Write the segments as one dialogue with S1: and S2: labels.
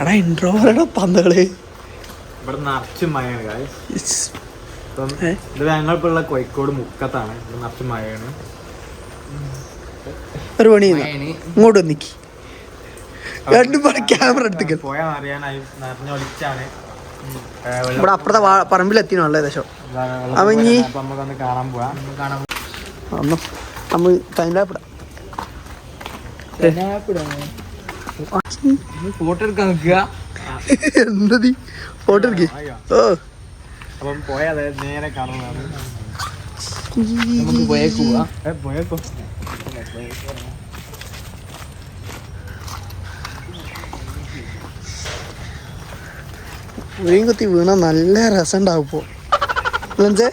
S1: എടാ ഇൻട്രോ പന്തകൾ
S2: ഇവിടെ നിറച്ച് മഴയാണ്. ഇപ്പം? ഇത് ഞങ്ങളിപ്പോ ഉള്ള കോഴിക്കോട് മുക്കത്താണ്. ഇവിടെ നിറച്ച് മഴയാണ്.
S1: ഒരു പണി ഇങ്ങോട്ട് നിക്കി. രണ്ടും പണി ക്യാമറ എടുത്തിക്കൽ
S2: പോയാ അറിയാനായി. നിറഞ്ഞൊലിച്ചാണ്
S1: ഇവിടെ അപ്പുറത്തെ വാ- അല്ലേ ഏകദേശം. അവൻ ഇനി-
S2: അപ്പൊ നമുക്കൊന്ന് കാണാൻ പോവാം. കാണാൻ
S1: അന്ന് നമ്മൾ ടൈമിലാപ്പിടാം
S2: ഫോട്ടോ എടുക്കാൻ നിൽക്കുക.
S1: എന്തതി ഫോട്ടോ എടുക്കേ. ഓ.
S2: അപ്പം പോയാ നേരെ കാണുന്നതാണ്.
S1: നമുക്ക് പോയേക്കുവാ
S2: ഏ, പോയേക്കോ?
S1: ഉഴിയും കുത്തി വീണ നല്ല രസം ഉണ്ടാവും ഇപ്പോ. ലഞ്ചേ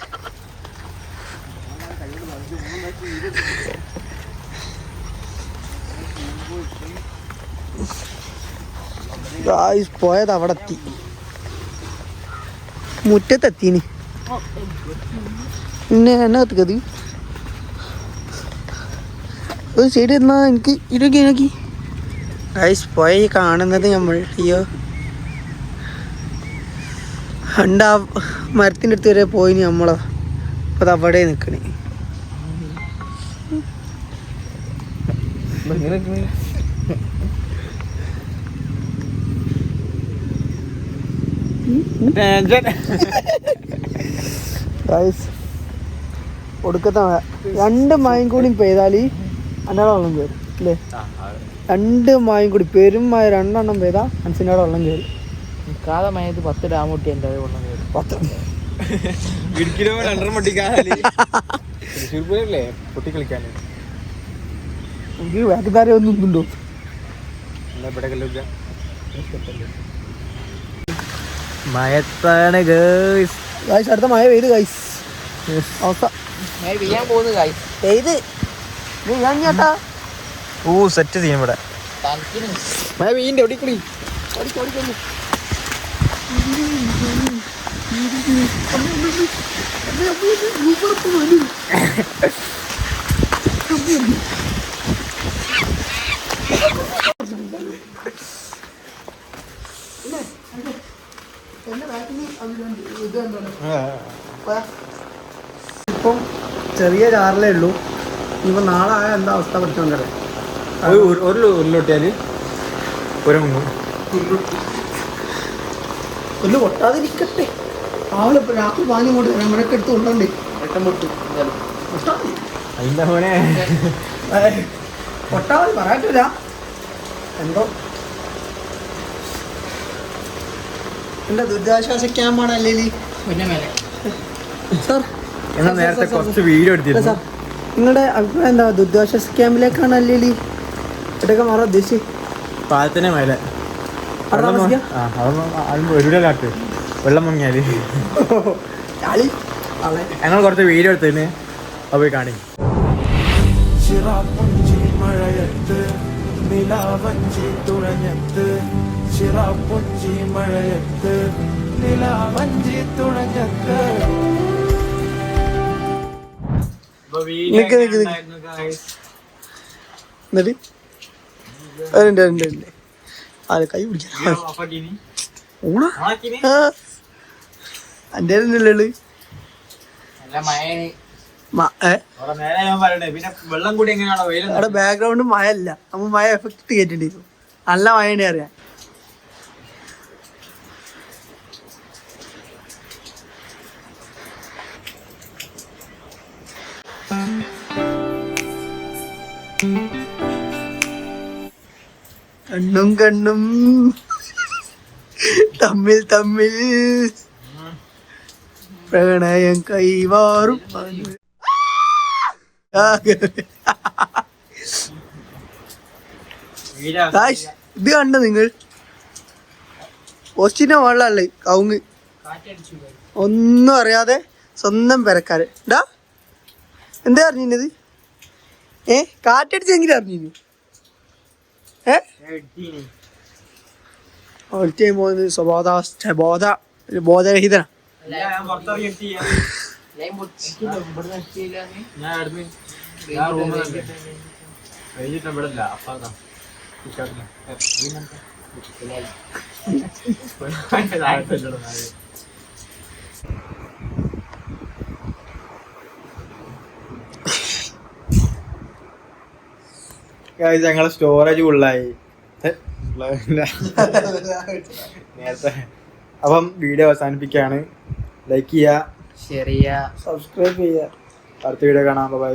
S1: ഗായ്സ് പോയത് അവിടെ എത്തി മുറ്റത്തെത്തിന്. പിന്നെ എന്നെ കത്തിക്കത് ഒരു ശരി എന്നാ എനിക്ക് ഇരുക്കി നോക്കി ഗൈസ് പോയ കാണുന്നത് നമ്മൾ അയ്യോ ഹണ്ട മരത്തിന്റെ അടുത്ത് വരെ പോയിന് നമ്മളോ അപ്പൊ അത് അവിടെ നിൽക്കണേ ഒടുക്കത്തെ മഴ രണ്ട് മഴയും കൂടി പെയ്താൽ അന്നാടെ വെള്ളം കയറും അല്ലേ? രണ്ട് മഴയും കൂടി പെരും മഴ രണ്ടെണ്ണം പെയ്താൽ മനസ്സിന്റെ വെള്ളം കയറും
S3: നിൽക്കാതെ മയത്ത് പത്ത് ഡാം കൂട്ടി എന്റെ വെള്ളം കയറും
S1: പത്ത്.
S2: രണ്ടര പൊട്ടിക്കാനല്ലേ തൃശ്ശൂർ
S1: എനിക്ക് ഒന്നും ഉണ്ടോ?
S2: എന്നാ ഇവിടെ മയത്താണ് ഗൈസ്
S1: ഗായ്സ് അടുത്ത മഴ പെയ്ത് ഗൈസ് അവസ്ഥ.
S3: മഴ പെയ്യാൻ പോകുന്നു കായ്
S1: പെയ്ത്. നീ ഞാൻ ചേട്ടാ
S2: ഓ സെറ്റ് ചെയ്യും ഇവിടെ.
S1: മഴ പെയ്യണ്ടേ ഓടിക്കളി ഇപ്പം ചെറിയ ചാറിലേ ഉള്ളൂ. ഇപ്പൊ നാളെ ആയ എന്താ അവസ്ഥ പഠിച്ചോണ്ടേ
S2: ഒരു ഉരു- ഒരു ഉരുളൊട്ടിയാൽ ഒരു
S1: പൊട്ടാതിരിക്കട്ടെ. രാവിലെ ഇപ്പൊ രാത്രി പാഞ്ഞു കൊണ്ട് നമ്മളൊക്കെ എടുത്ത് കൊണ്ടോണ്ടേ.
S3: വെട്ടം പൊട്ടു.
S2: അതിന്റെ മോനെ.
S1: പറയാറ്റില്ല എന്തോ എന്റെ ദുരിതാശ്വാസ ക്യാമ്പാണ് അല്ലേ
S3: പിന്നെ മേലെ
S1: സാർ
S2: എന്നാ നേരത്തെ കുറച്ച് വീഡിയോ
S1: സാർ നിങ്ങളുടെ അഭിപ്രായം എന്താ? ദുരിതാശ്വാസ ക്യാമ്പിലേക്കാണ് അല്ലേലി? ഇവിടെയൊക്കെ മാറാൻ ഉദ്ദേശിച്ച്.
S2: പാലത്തിനെ മേലെ. വെള്ളം
S1: മുങ്ങിയാൽ.
S2: ഞങ്ങൾ കുറച്ച് വീഡിയോ എടുത്തതിന് അത് പോയി കാണി.
S4: ചിറാപ്പുഞ്ചി മഴയത്ത് നിലാവഞ്ചി തുഴഞ്ഞത്ത്. ചിറാപ്പുഞ്ചി മഴയത്ത് നിലാവഞ്ചി തുണഞ്ഞത്ത്
S1: നിക്ക് നിക്ക് നിക്ക്. എന്നിട്ട്? ഉണ്ട് ഉണ്ട് ഉണ്ട് ആൾ കൈ പിടിക്കാം ഊണ? എന്റെ ഉള്ളത്
S3: നല്ല മഴയാണ്.
S2: നേരെ ഞാൻ പറയണ്ടേ പിന്നെ വെള്ളം കൂടി എങ്ങനെയാണോ വെയിലും
S1: അവിടെ ബാക്ക്ഗ്രൗണ്ട് മഴ അല്ല നമ്മ മഴ എഫക്ട് കേട്ടിട്ടുണ്ടായിരുന്നു നല്ല മഴയാണ് അറിയാം കണ്ണും കണ്ണും. തമ്മിൽ തമ്മിൽ പ്രണയം കൈവാറും. ഇത് കണ്ട നിങ്ങൾ? പോസ്റ്റിന്റെ മുകളിലല്ലേ കവുങ്ങ്. ഒന്നും അറിയാതെ സ്വന്തം പെരക്കാരെ. ഡാ എന്താ അറിഞ്ഞത് ഏ? കാറ്റടിച്ചെങ്കിലും അറിഞ്ഞിരുന്നു. ഏ? ഒറ്റ പോകുന്നത് സ്വബോധ ബോധ ബോധരഹിതന.
S2: ഞാൻ ഇവിടുന്ന് ഞാൻ റൂമിൽ കഴിഞ്ഞിട്ട് ഇവിടെ ഇല്ല അപ്പാ ഞങ്ങളെ സ്റ്റോറേജ് ഫുള്ളായി നേരത്തെ അപ്പം വീഡിയോ അവസാനിപ്പിക്കുകയാണ്. ലൈക്ക് ചെയ്യുക.
S3: ചെറിയ
S1: സബ്സ്ക്രൈബ് ചെയ്യുക.
S2: അടുത്ത വീഡിയോ കാണാം. ബൈ